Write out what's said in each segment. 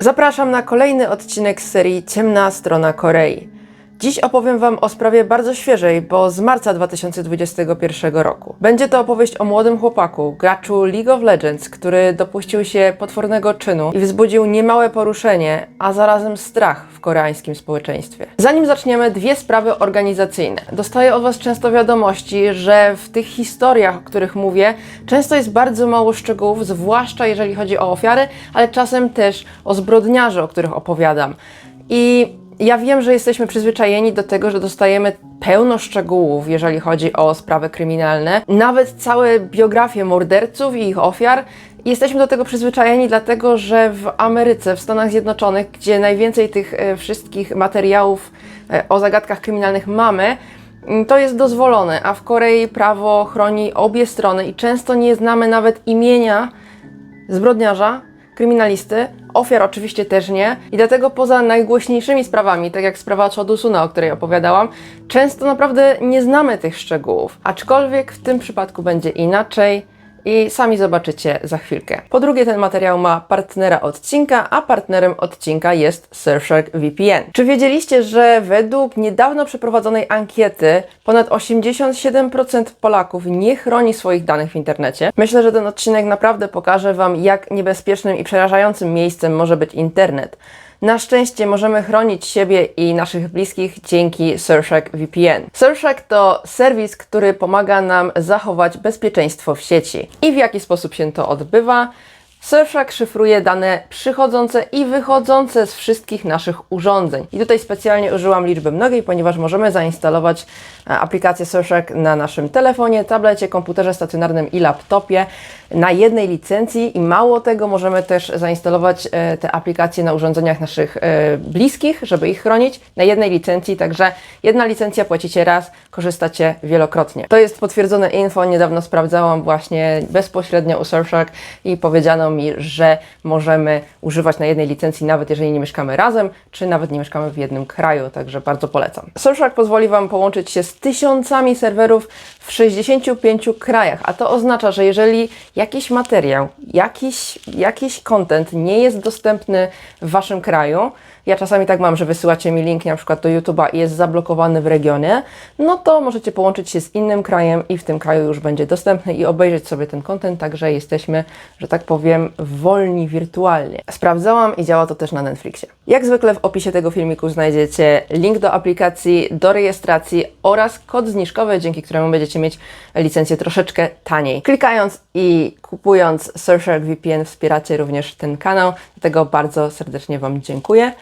Zapraszam na kolejny odcinek z serii Ciemna strona Korei. Dziś opowiem Wam o sprawie bardzo świeżej, bo z marca 2021 roku. Będzie to opowieść o młodym chłopaku, graczu League of Legends, który dopuścił się potwornego czynu i wzbudził niemałe poruszenie, a zarazem strach w koreańskim społeczeństwie. Zanim zaczniemy, dwie sprawy organizacyjne. Dostaję od Was często wiadomości, że w tych historiach, o których mówię, często jest bardzo mało szczegółów, zwłaszcza jeżeli chodzi o ofiary, ale czasem też o zbrodniarzy, o których opowiadam. I ja wiem, że jesteśmy przyzwyczajeni do tego, że dostajemy pełno szczegółów, jeżeli chodzi o sprawy kryminalne, nawet całe biografie morderców i ich ofiar. Jesteśmy do tego przyzwyczajeni, dlatego że w Ameryce, w Stanach Zjednoczonych, gdzie najwięcej tych e, wszystkich materiałów e, o zagadkach kryminalnych mamy, mm, to jest dozwolone, a w Korei prawo chroni obie strony i często nie znamy nawet imienia zbrodniarza, kryminalisty, ofiar oczywiście też nie. I dlatego poza najgłośniejszymi sprawami, tak jak sprawa Chodusuna, o której opowiadałam, często naprawdę nie znamy tych szczegółów. Aczkolwiek w tym przypadku będzie inaczej. I sami zobaczycie za chwilkę. Po drugie, ten materiał ma partnera odcinka, a partnerem odcinka jest Surfshark VPN. Czy wiedzieliście, że według niedawno przeprowadzonej ankiety ponad 87% Polaków nie chroni swoich danych w internecie? Myślę, że ten odcinek naprawdę pokaże Wam, jak niebezpiecznym i przerażającym miejscem może być internet. Na szczęście możemy chronić siebie i naszych bliskich dzięki Surfshark VPN. Surfshark to serwis, który pomaga nam zachować bezpieczeństwo w sieci. I w jaki sposób się to odbywa? Surfshark szyfruje dane przychodzące i wychodzące z wszystkich naszych urządzeń. I tutaj specjalnie użyłam liczby mnogiej, ponieważ możemy zainstalować e, aplikację Surfshark na naszym telefonie, tablecie, komputerze stacjonarnym i laptopie na jednej licencji i mało tego możemy też zainstalować e, te aplikacje na urządzeniach naszych e, bliskich, żeby ich chronić na jednej licencji, także jedna licencja płacicie raz, korzystacie wielokrotnie. To jest potwierdzone info, niedawno sprawdzałam właśnie bezpośrednio u Surfshark i powiedziano mi, że możemy używać na jednej licencji nawet jeżeli nie mieszkamy razem, czy nawet nie mieszkamy w jednym kraju, także bardzo polecam. Surfshark pozwoli Wam połączyć się z tysiącami serwerów w 65 krajach, a to oznacza, że jeżeli jakiś materiał, jakiś, jakiś content nie jest dostępny w Waszym kraju, ja czasami tak mam, że wysyłacie mi link na przykład do YouTube'a i jest zablokowany w regionie, no to możecie połączyć się z innym krajem i w tym kraju już będzie dostępny i obejrzeć sobie ten content, także jesteśmy, że tak powiem, wolni wirtualnie. Sprawdzałam i działa to też na Netflixie. Jak zwykle w opisie tego filmiku znajdziecie link do aplikacji, do rejestracji oraz kod zniżkowy, dzięki któremu będziecie mieć licencję troszeczkę taniej. Klikając i kupując Surfshark VPN wspieracie również ten kanał, dlatego bardzo serdecznie Wam dziękuję.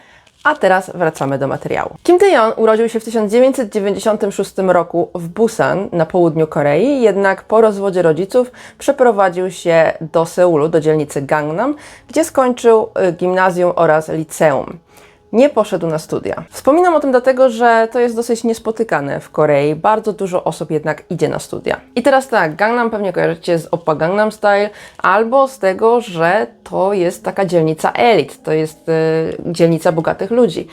A teraz wracamy do materiału. Kim Tae-yeon urodził się w 1996 roku w Busan na południu Korei, jednak po rozwodzie rodziców przeprowadził się do Seulu, do dzielnicy Gangnam, gdzie skończył y, gimnazjum oraz liceum. Nie poszedł na studia. Wspominam o tym dlatego, że to jest dosyć niespotykane w Korei. Bardzo dużo osób jednak idzie na studia. I teraz tak, Gangnam pewnie kojarzycie z Oppa Gangnam Style, albo z tego, że to jest taka dzielnica elit, to jest y, dzielnica bogatych ludzi.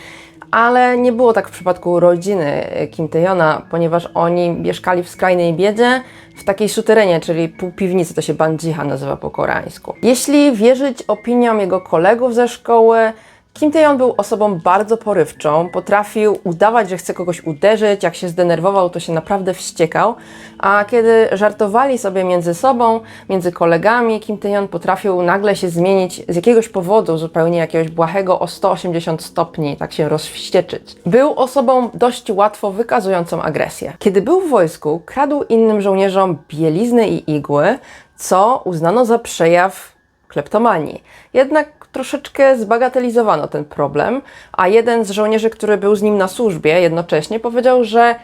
Ale nie było tak w przypadku rodziny Kim Tae-yona, ponieważ oni mieszkali w skrajnej biedzie, w takiej suterenie, czyli półpiwnicy, to się banjiha nazywa po koreańsku. Jeśli wierzyć opiniom jego kolegów ze szkoły, Kim Tae-yeon był osobą bardzo porywczą, potrafił udawać, że chce kogoś uderzyć, jak się zdenerwował, to się naprawdę wściekał, a kiedy żartowali sobie między sobą, między kolegami, Kim Tae-yeon potrafił nagle się zmienić z jakiegoś powodu, zupełnie jakiegoś błahego o 180 stopni, tak się rozwścieczyć. Był osobą dość łatwo wykazującą agresję. Kiedy był w wojsku, kradł innym żołnierzom bielizny i igły, co uznano za przejaw kleptomanii. Jednak troszeczkę zbagatelizowano ten problem, a jeden z żołnierzy, który był z nim na służbie jednocześnie, powiedział, że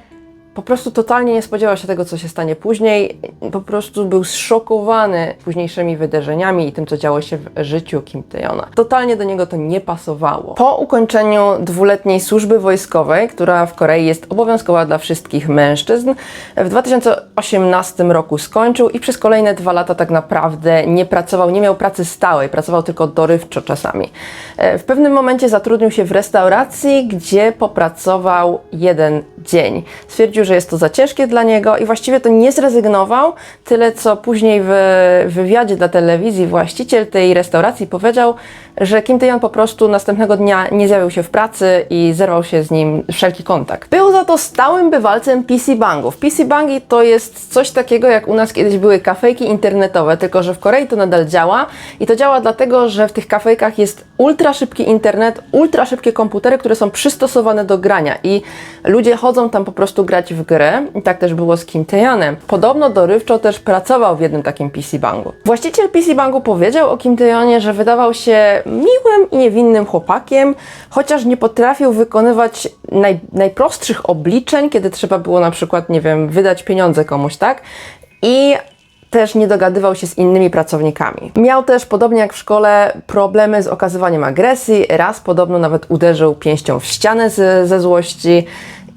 po prostu totalnie nie spodziewał się tego, co się stanie później. Po prostu był zszokowany późniejszymi wydarzeniami i tym, co działo się w życiu Kim Tae-yona. Totalnie do niego to nie pasowało. Po ukończeniu dwuletniej służby wojskowej, która w Korei jest obowiązkowa dla wszystkich mężczyzn, w 2018 roku skończył i przez kolejne dwa lata tak naprawdę nie pracował, nie miał pracy stałej, pracował tylko dorywczo czasami. E, W pewnym momencie zatrudnił się w restauracji, gdzie popracował jeden dzień. Stwierdził, że jest to za ciężkie dla niego i właściwie to nie zrezygnował, tyle co później w wywiadzie dla telewizji właściciel tej restauracji powiedział, że Kim Tae-yeon po prostu następnego dnia nie zjawił się w pracy i zerwał się z nim wszelki kontakt. Był za to stałym bywalcem PC Bangów. PC Bangi to jest coś takiego, jak u nas kiedyś były kafejki internetowe, tylko że w Korei to nadal działa i to działa dlatego, że w tych kafejkach jest ultra szybki internet, ultra szybkie komputery, które są przystosowane do grania i ludzie chodzą tam po prostu grać w grę i tak też było z Kim Tae-yeonem. Podobno dorywczo też pracował w jednym takim PC Bangu. Właściciel PC Bangu powiedział o Kim Tae-yeonie, że wydawał się miłym i niewinnym chłopakiem, chociaż nie potrafił wykonywać naj, najprostszych obliczeń, kiedy trzeba było na przykład, nie wiem, wydać pieniądze komuś, tak? I też nie dogadywał się z innymi pracownikami. Miał też, podobnie jak w szkole, problemy z okazywaniem agresji. Raz podobno nawet uderzył pięścią w ścianę z, ze złości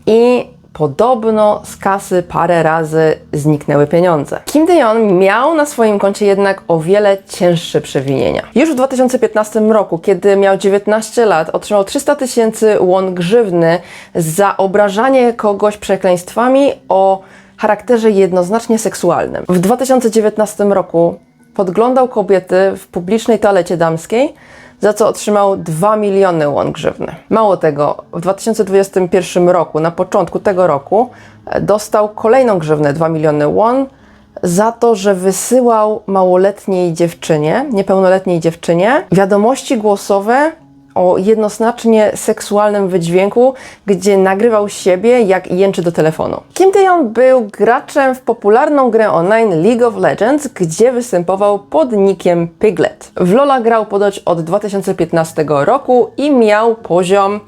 i podobno z kasy parę razy zniknęły pieniądze. Kim Tae-yeon miał na swoim koncie jednak o wiele cięższe przewinienia. Już w 2015 roku, kiedy miał 19 lat, otrzymał 300 tysięcy won grzywny za obrażanie kogoś przekleństwami o charakterze jednoznacznie seksualnym. W 2019 roku podglądał kobiety w publicznej toalecie damskiej, za co otrzymał 2 miliony won grzywny. Mało tego, w 2021 roku, na początku tego roku, e, dostał kolejną grzywnę 2 miliony won za to, że wysyłał małoletniej dziewczynie, niepełnoletniej dziewczynie, wiadomości głosowe o jednoznacznie seksualnym wydźwięku, gdzie nagrywał siebie, jak jęczy do telefonu. Kim Tae-yeon był graczem w popularną grę online League of Legends, gdzie występował pod nickiem Piglet. W LoL'a grał podoć od 2015 roku i miał poziom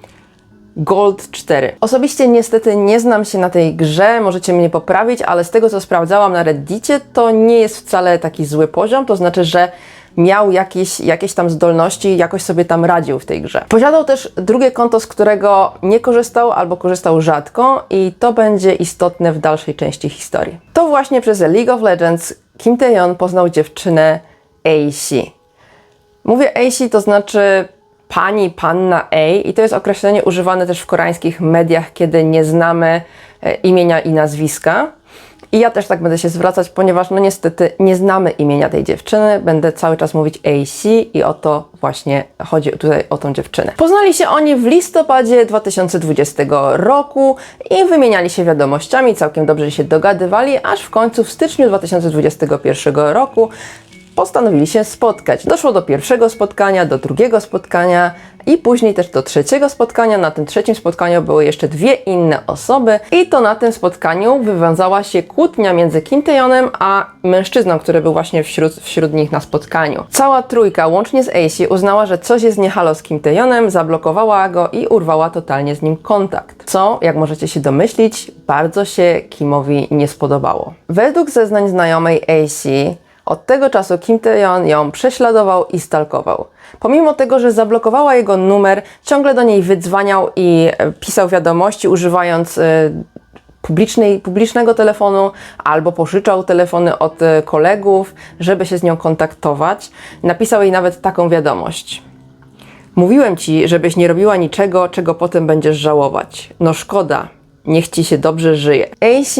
Gold 4. Osobiście niestety nie znam się na tej grze, możecie mnie poprawić, ale z tego co sprawdzałam na Reddicie, to nie jest wcale taki zły poziom, to znaczy, że miał jakieś, jakieś tam zdolności, jakoś sobie tam radził w tej grze. Posiadał też drugie konto, z którego nie korzystał albo korzystał rzadko i to będzie istotne w dalszej części historii. To właśnie przez League of Legends Kim Tae-yeon poznał dziewczynę AC. Mówię AC to znaczy pani, panna A i to jest określenie używane też w koreańskich mediach, kiedy nie znamy e, imienia i nazwiska. I ja też tak będę się zwracać, ponieważ no niestety nie znamy imienia tej dziewczyny. Będę cały czas mówić AC i o to właśnie chodzi tutaj o tą dziewczynę. Poznali się oni w listopadzie 2020 roku i wymieniali się wiadomościami, całkiem dobrze się dogadywali, aż w końcu w styczniu 2021 roku postanowili się spotkać. Doszło do pierwszego spotkania, do drugiego spotkania i później też do trzeciego spotkania. Na tym trzecim spotkaniu były jeszcze dwie inne osoby i to na tym spotkaniu wywiązała się kłótnia między Kim Tae-yeonem a mężczyzną, który był właśnie wśród, wśród nich na spotkaniu. Cała trójka, łącznie z AC, uznała, że coś jest nie halo z Kim Tae-yeonem, zablokowała go i urwała totalnie z nim kontakt. Co, jak możecie się domyślić, bardzo się Kimowi nie spodobało. Według zeznań znajomej AC, od tego czasu Kim Tae-yeon ją prześladował i stalkował. Pomimo tego, że zablokowała jego numer, ciągle do niej wydzwaniał i e, pisał wiadomości, używając e, publicznej, publicznego telefonu albo pożyczał telefony od e, kolegów, żeby się z nią kontaktować. Napisał jej nawet taką wiadomość. Mówiłem ci, żebyś nie robiła niczego, czego potem będziesz żałować. No szkoda, niech ci się dobrze żyje. AC,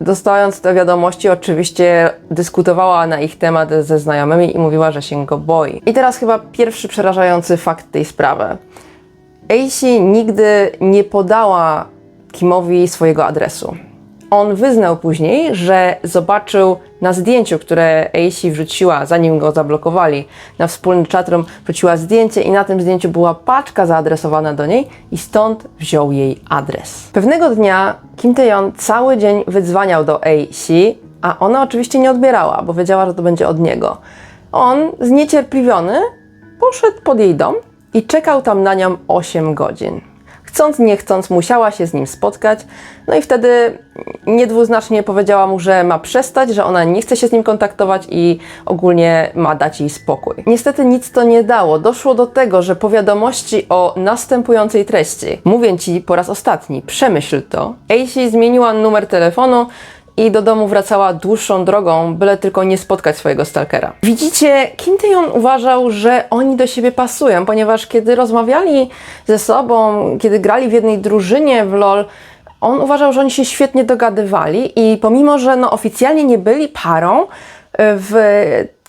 dostając te wiadomości, oczywiście dyskutowała na ich temat ze znajomymi i mówiła, że się go boi. I teraz chyba pierwszy przerażający fakt tej sprawy. AC nigdy nie podała Kimowi swojego adresu. On wyznał później, że zobaczył na zdjęciu, które AC wrzuciła, zanim go zablokowali, na wspólny chatroom wrzuciła zdjęcie i na tym zdjęciu była paczka zaadresowana do niej i stąd wziął jej adres. Pewnego dnia Kim Tae-yeon cały dzień wydzwaniał do AC, a ona oczywiście nie odbierała, bo wiedziała, że to będzie od niego. On, zniecierpliwiony, poszedł pod jej dom i czekał tam na nią 8 godzin chcąc nie chcąc musiała się z nim spotkać. No i wtedy niedwuznacznie powiedziała mu, że ma przestać, że ona nie chce się z nim kontaktować i ogólnie ma dać jej spokój. Niestety nic to nie dało. Doszło do tego, że po wiadomości o następującej treści, mówię ci po raz ostatni, przemyśl to, AC zmieniła numer telefonu, i do domu wracała dłuższą drogą, byle tylko nie spotkać swojego stalkera. Widzicie, Kim Tae-yeon uważał, że oni do siebie pasują, ponieważ kiedy rozmawiali ze sobą, kiedy grali w jednej drużynie w LoL, on uważał, że oni się świetnie dogadywali i pomimo, że no, oficjalnie nie byli parą, w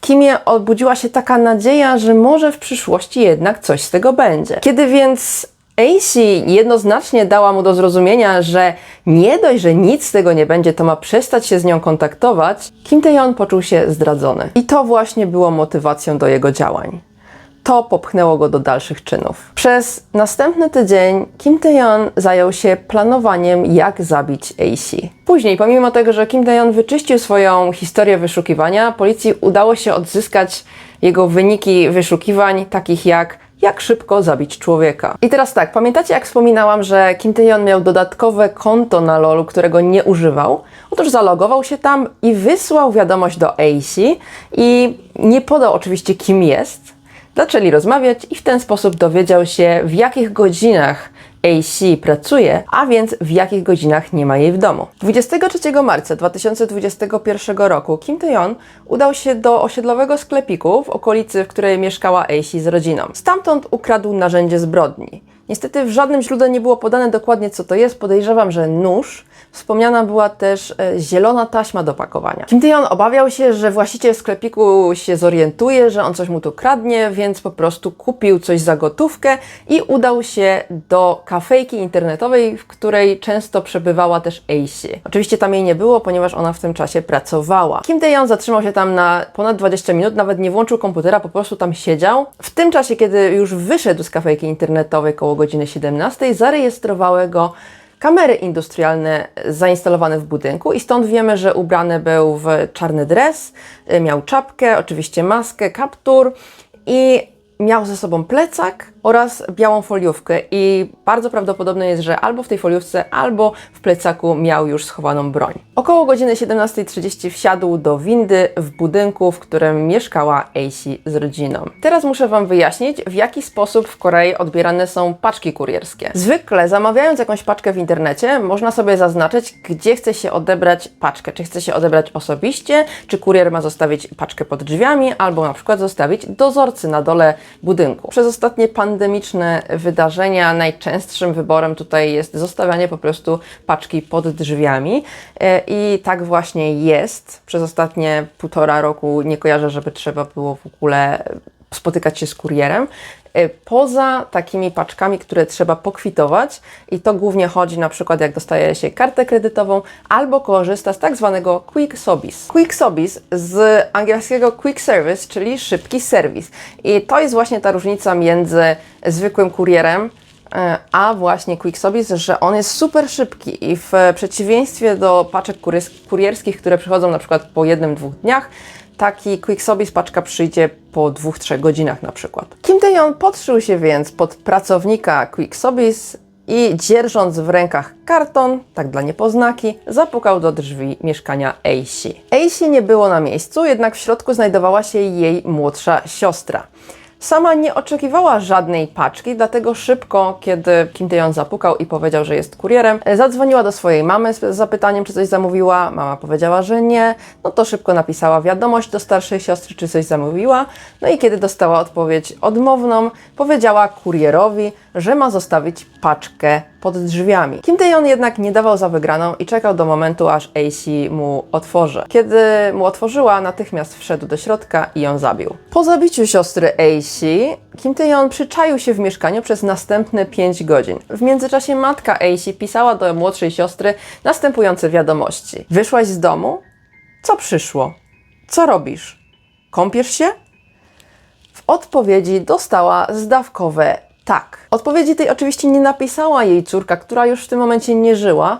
Kimie obudziła się taka nadzieja, że może w przyszłości jednak coś z tego będzie. Kiedy więc AC jednoznacznie dała mu do zrozumienia, że nie dość, że nic z tego nie będzie, to ma przestać się z nią kontaktować, Kim Tae-yeon poczuł się zdradzony. I to właśnie było motywacją do jego działań. To popchnęło go do dalszych czynów. Przez następny tydzień Kim Tae-yeon zajął się planowaniem, jak zabić AC. Później, pomimo tego, że Kim Tae-yeon wyczyścił swoją historię wyszukiwania, policji udało się odzyskać jego wyniki wyszukiwań, takich jak jak szybko zabić człowieka. I teraz tak, pamiętacie jak wspominałam, że Kim Tae-yeon miał dodatkowe konto na LoLu, którego nie używał? Otóż zalogował się tam i wysłał wiadomość do AC i nie podał oczywiście kim jest. Zaczęli rozmawiać i w ten sposób dowiedział się w jakich godzinach AC pracuje, a więc w jakich godzinach nie ma jej w domu. 23 marca 2021 roku Kim Tae-yeon udał się do osiedlowego sklepiku w okolicy, w której mieszkała AC z rodziną. Stamtąd ukradł narzędzie zbrodni. Niestety w żadnym źródle nie było podane dokładnie co to jest. Podejrzewam, że nóż. Wspomniana była też e, zielona taśma do pakowania. Kim Tae-yeon obawiał się, że właściciel sklepiku się zorientuje, że on coś mu tu kradnie, więc po prostu kupił coś za gotówkę i udał się do kafejki internetowej, w której często przebywała też AC. Oczywiście tam jej nie było, ponieważ ona w tym czasie pracowała. Kim Tae-yeon zatrzymał się tam na ponad 20 minut, nawet nie włączył komputera, po prostu tam siedział. W tym czasie, kiedy już wyszedł z kafejki internetowej koło godziny 17, zarejestrowały go kamery industrialne zainstalowane w budynku i stąd wiemy, że ubrany był w czarny dres, y, miał czapkę, oczywiście maskę, kaptur i miał ze sobą plecak oraz białą foliówkę i bardzo prawdopodobne jest, że albo w tej foliówce, albo w plecaku miał już schowaną broń. Około godziny 17.30 wsiadł do windy w budynku, w którym mieszkała AC z rodziną. Teraz muszę Wam wyjaśnić, w jaki sposób w Korei odbierane są paczki kurierskie. Zwykle zamawiając jakąś paczkę w internecie, można sobie zaznaczyć, gdzie chce się odebrać paczkę. Czy chce się odebrać osobiście, czy kurier ma zostawić paczkę pod drzwiami, albo na przykład zostawić dozorcy na dole budynku. Przez ostatnie pandemiczne wydarzenia najczęstszym wyborem tutaj jest zostawianie po prostu paczki pod drzwiami. E, I tak właśnie jest. Przez ostatnie półtora roku nie kojarzę, żeby trzeba było w ogóle spotykać się z kurierem. E, Poza takimi paczkami, które trzeba pokwitować, i to głównie chodzi na przykład jak dostaje się kartę kredytową albo korzysta z tak zwanego Quick Sobis. Quick Sobis z angielskiego Quick Service, czyli szybki serwis. I to jest właśnie ta różnica między zwykłym kurierem e, a właśnie Quick Sobis, że on jest super szybki i w przeciwieństwie do paczek kurierskich, które przychodzą na przykład po jednym, dwóch dniach, taki Quick Sobis paczka przyjdzie po dwóch, trzech godzinach na przykład. Kim Tae-yeon podszył się więc pod pracownika Quick Sobis i dzierżąc w rękach karton, tak dla niepoznaki, zapukał do drzwi mieszkania AC. AC nie było na miejscu, jednak w środku znajdowała się jej młodsza siostra. Sama nie oczekiwała żadnej paczki, dlatego szybko, kiedy Kim Tae-yeon zapukał i powiedział, że jest kurierem, zadzwoniła do swojej mamy z zapytaniem, czy coś zamówiła. Mama powiedziała, że nie. No to szybko napisała wiadomość do starszej siostry, czy coś zamówiła. No i kiedy dostała odpowiedź odmowną, powiedziała kurierowi, że ma zostawić paczkę pod drzwiami. Kim Tae-yeon jednak nie dawał za wygraną i czekał do momentu, aż AC mu otworzy. Kiedy mu otworzyła, natychmiast wszedł do środka i ją zabił. Po zabiciu siostry AC, Kim Tae-yeon przyczaił się w mieszkaniu przez następne 5 godzin. W międzyczasie matka AC pisała do młodszej siostry następujące wiadomości. Wyszłaś z domu? Co przyszło? Co robisz? Kąpiesz się? W odpowiedzi dostała zdawkowe tak. Odpowiedzi tej oczywiście nie napisała jej córka, która już w tym momencie nie żyła,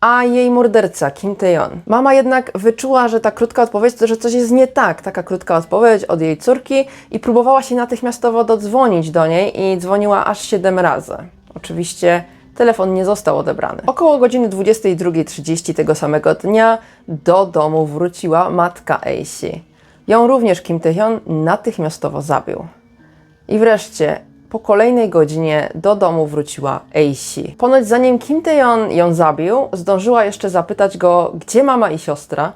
a jej morderca, Kim Tae-yeon. Mama jednak wyczuła, że ta krótka odpowiedź, że coś jest nie tak, taka krótka odpowiedź od jej córki i próbowała się natychmiastowo dodzwonić do niej i dzwoniła aż 7 razy. Oczywiście telefon nie został odebrany. Około godziny 22.30 tego samego dnia do domu wróciła matka AC. Ją również Kim Tae-yeon natychmiastowo zabił. I wreszcie, po kolejnej godzinie do domu wróciła AC. Ponoć zanim Kim Tae-yeon ją zabił, zdążyła jeszcze zapytać go, gdzie mama i siostra.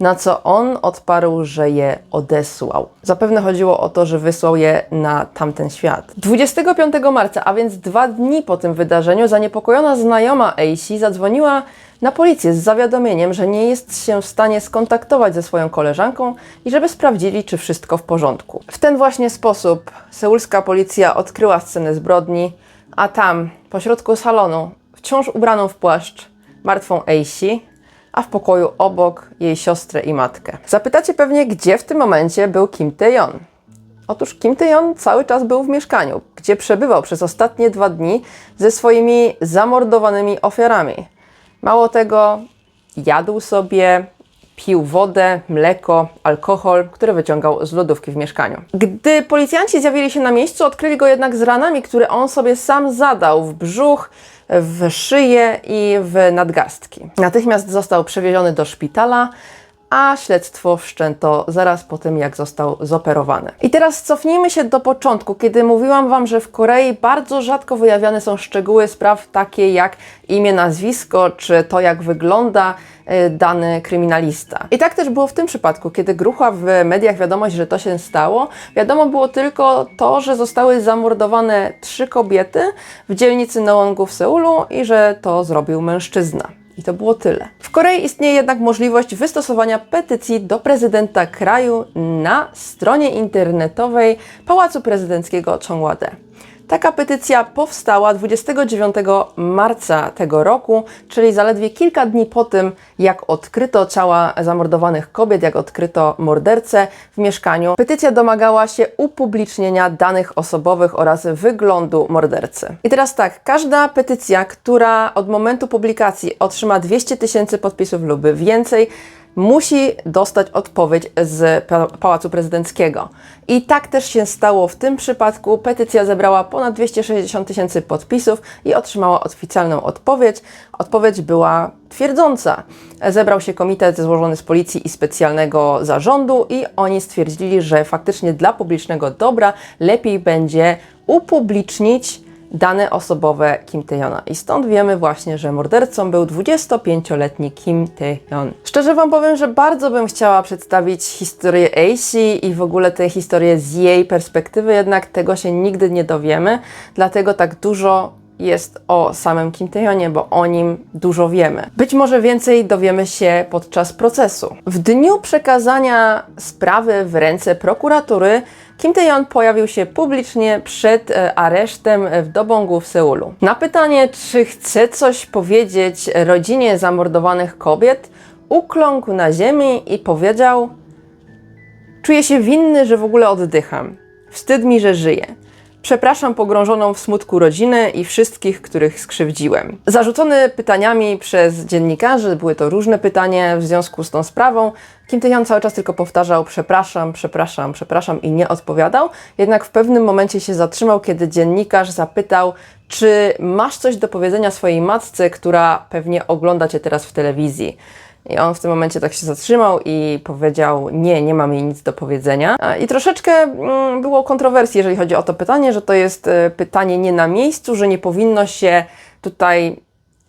Na co on odparł, że je odesłał. Zapewne chodziło o to, że wysłał je na tamten świat. 25 marca, a więc dwa dni po tym wydarzeniu, zaniepokojona znajoma AC zadzwoniła na policję z zawiadomieniem, że nie jest się w stanie skontaktować ze swoją koleżanką i żeby sprawdzili, czy wszystko w porządku. W ten właśnie sposób seulska policja odkryła scenę zbrodni, a tam, pośrodku salonu, wciąż ubraną w płaszcz, martwą AC, a w pokoju obok jej siostrę i matkę. Zapytacie pewnie, gdzie w tym momencie był Kim Tae-yeon. Otóż Kim Tae-yeon cały czas był w mieszkaniu, gdzie przebywał przez ostatnie dwa dni ze swoimi zamordowanymi ofiarami. Mało tego, jadł sobie, pił wodę, mleko, alkohol, który wyciągał z lodówki w mieszkaniu. Gdy policjanci zjawili się na miejscu, odkryli go jednak z ranami, które on sobie sam zadał w brzuch, w szyję i w nadgarstki. Natychmiast został przewieziony do szpitala, a śledztwo wszczęto zaraz po tym, jak został zoperowany. I teraz cofnijmy się do początku, kiedy mówiłam Wam, że w Korei bardzo rzadko wyjawiane są szczegóły spraw takie jak imię, nazwisko, czy to, jak wygląda y, dany kryminalista. I tak też było w tym przypadku, kiedy gruchła w mediach wiadomość, że to się stało. Wiadomo było tylko to, że zostały zamordowane trzy kobiety w dzielnicy Nowongu w Seulu i że to zrobił mężczyzna. I to było tyle. W Korei istnieje jednak możliwość wystosowania petycji do prezydenta kraju na stronie internetowej Pałacu Prezydenckiego Chongwade. Taka petycja powstała 29 marca tego roku, czyli zaledwie kilka dni po tym, jak odkryto ciała zamordowanych kobiet, jak odkryto mordercę w mieszkaniu. Petycja domagała się upublicznienia danych osobowych oraz wyglądu mordercy. I teraz tak, każda petycja, która od momentu publikacji otrzyma 200 tysięcy podpisów lub więcej, musi dostać odpowiedź z pa- Pałacu Prezydenckiego. I tak też się stało w tym przypadku. Petycja zebrała ponad 260 tysięcy podpisów i otrzymała oficjalną odpowiedź. Odpowiedź była twierdząca. Zebrał się komitet złożony z policji i specjalnego zarządu i oni stwierdzili, że faktycznie dla publicznego dobra lepiej będzie upublicznić dane osobowe Kim Tae-yeona. I stąd wiemy właśnie, że mordercą był 25-letni Kim Tae-yeon. Szczerze Wam powiem, że bardzo bym chciała przedstawić historię Acy i w ogóle tę historię z jej perspektywy, jednak tego się nigdy nie dowiemy, dlatego tak dużo jest o samym Kim Tae-yeonie, bo o nim dużo wiemy. Być może więcej dowiemy się podczas procesu. W dniu przekazania sprawy w ręce prokuratury Kim Tae-yeon pojawił się publicznie przed e, aresztem w Dobongu w Seulu. Na pytanie, czy chce coś powiedzieć rodzinie zamordowanych kobiet, ukląkł na ziemi i powiedział: Czuję się winny, że w ogóle oddycham. Wstyd mi, że żyję. Przepraszam pogrążoną w smutku rodzinę i wszystkich, których skrzywdziłem. Zarzucony pytaniami przez dziennikarzy, były to różne pytania w związku z tą sprawą, Kim Tae-yeon cały czas tylko powtarzał przepraszam, przepraszam, przepraszam i nie odpowiadał. Jednak w pewnym momencie się zatrzymał, kiedy dziennikarz zapytał, czy masz coś do powiedzenia swojej matce, która pewnie ogląda cię teraz w telewizji. I on w tym momencie tak się zatrzymał i powiedział: Nie, nie mam jej nic do powiedzenia. I troszeczkę mm, było kontrowersji, jeżeli chodzi o to pytanie, że to jest e, pytanie nie na miejscu, że nie powinno się tutaj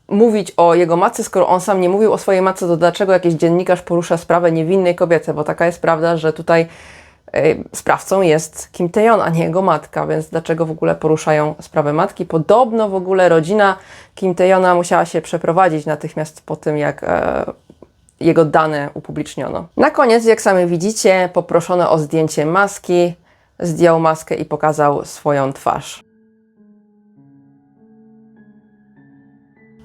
mówić o jego matce, skoro on sam nie mówił o swojej matce, to dlaczego jakiś dziennikarz porusza sprawę niewinnej kobiety? Bo taka jest prawda, że tutaj e, sprawcą jest Kim Tae-yeon, a nie jego matka, więc dlaczego w ogóle poruszają sprawę matki? Podobno w ogóle rodzina Kim Tae-yeona musiała się przeprowadzić natychmiast po tym, jak e, jego dane upubliczniono. Na koniec, jak sami widzicie, poproszono o zdjęcie maski, zdjął maskę i pokazał swoją twarz.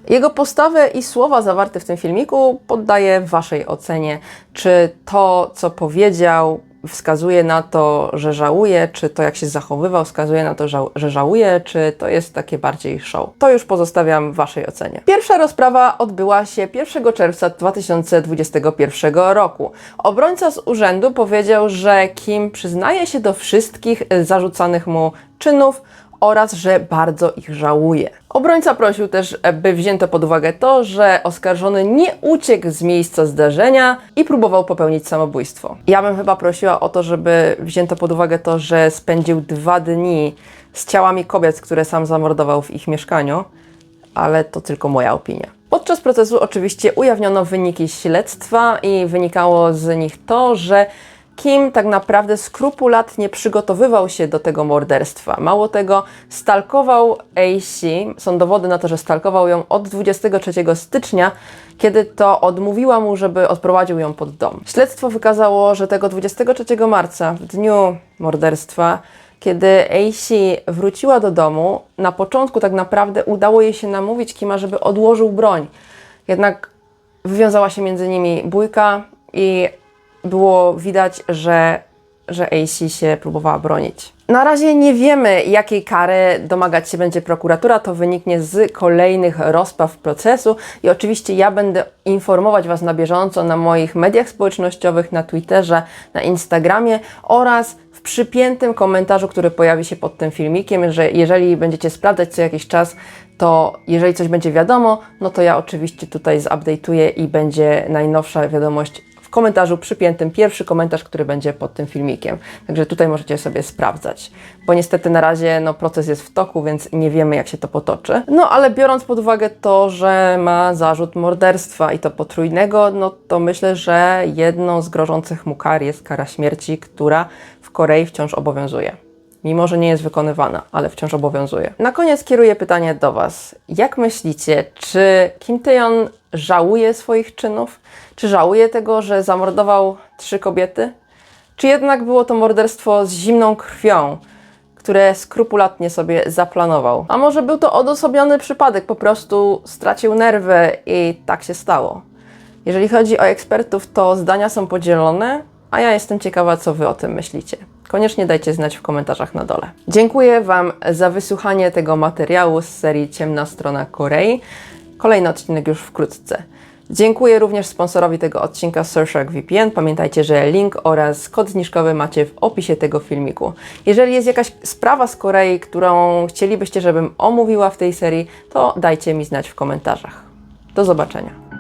Jego postawę i słowa zawarte w tym filmiku poddaję Waszej ocenie. Czy to, co powiedział, wskazuje na to, że żałuje, czy to, jak się zachowywał, wskazuje na to, że żałuje, czy to jest takie bardziej show. To już pozostawiam Waszej ocenie. Pierwsza rozprawa odbyła się 1 czerwca 2021 roku. Obrońca z urzędu powiedział, że Kim przyznaje się do wszystkich zarzucanych mu czynów oraz że bardzo ich żałuje. Obrońca prosił też, by wzięto pod uwagę to, że oskarżony nie uciekł z miejsca zdarzenia i próbował popełnić samobójstwo. Ja bym chyba prosiła o to, żeby wzięto pod uwagę to, że spędził dwa dni z ciałami kobiet, które sam zamordował w ich mieszkaniu, ale to tylko moja opinia. Podczas procesu oczywiście ujawniono wyniki śledztwa i wynikało z nich to, że Kim tak naprawdę skrupulatnie przygotowywał się do tego morderstwa. Mało tego, stalkował AC, są dowody na to, że stalkował ją od 23 stycznia, kiedy to odmówiła mu, żeby odprowadził ją pod dom. Śledztwo wykazało, że tego 23 marca, w dniu morderstwa, kiedy AC wróciła do domu, na początku tak naprawdę udało jej się namówić Kima, żeby odłożył broń. Jednak wywiązała się między nimi bójka i było widać, że, że AC się próbowała bronić. Na razie nie wiemy, jakiej kary domagać się będzie prokuratura. To wyniknie z kolejnych rozpraw procesu i oczywiście ja będę informować Was na bieżąco na moich mediach społecznościowych, na Twitterze, na Instagramie oraz w przypiętym komentarzu, który pojawi się pod tym filmikiem, że jeżeli będziecie sprawdzać co jakiś czas, to jeżeli coś będzie wiadomo, no to ja oczywiście tutaj zupdate'uję i będzie najnowsza wiadomość komentarzu przypiętym, pierwszy komentarz, który będzie pod tym filmikiem. Także tutaj możecie sobie sprawdzać, bo niestety na razie no, proces jest w toku, więc nie wiemy jak się to potoczy. No ale biorąc pod uwagę to, że ma zarzut morderstwa i to potrójnego, no to myślę, że jedną z grożących mu kar jest kara śmierci, która w Korei wciąż obowiązuje mimo że nie jest wykonywana, ale wciąż obowiązuje. Na koniec kieruję pytanie do Was. Jak myślicie, czy Kim Tae-yeon żałuje swoich czynów? Czy żałuje tego, że zamordował trzy kobiety? Czy jednak było to morderstwo z zimną krwią, które skrupulatnie sobie zaplanował? A może był to odosobniony przypadek, po prostu stracił nerwy i tak się stało? Jeżeli chodzi o ekspertów, to zdania są podzielone, a ja jestem ciekawa, co Wy o tym myślicie. Koniecznie dajcie znać w komentarzach na dole. Dziękuję Wam za wysłuchanie tego materiału z serii Ciemna Strona Korei. Kolejny odcinek już wkrótce. Dziękuję również sponsorowi tego odcinka Surfshark VPN. Pamiętajcie, że link oraz kod zniżkowy macie w opisie tego filmiku. Jeżeli jest jakaś sprawa z Korei, którą chcielibyście, żebym omówiła w tej serii, to dajcie mi znać w komentarzach. Do zobaczenia.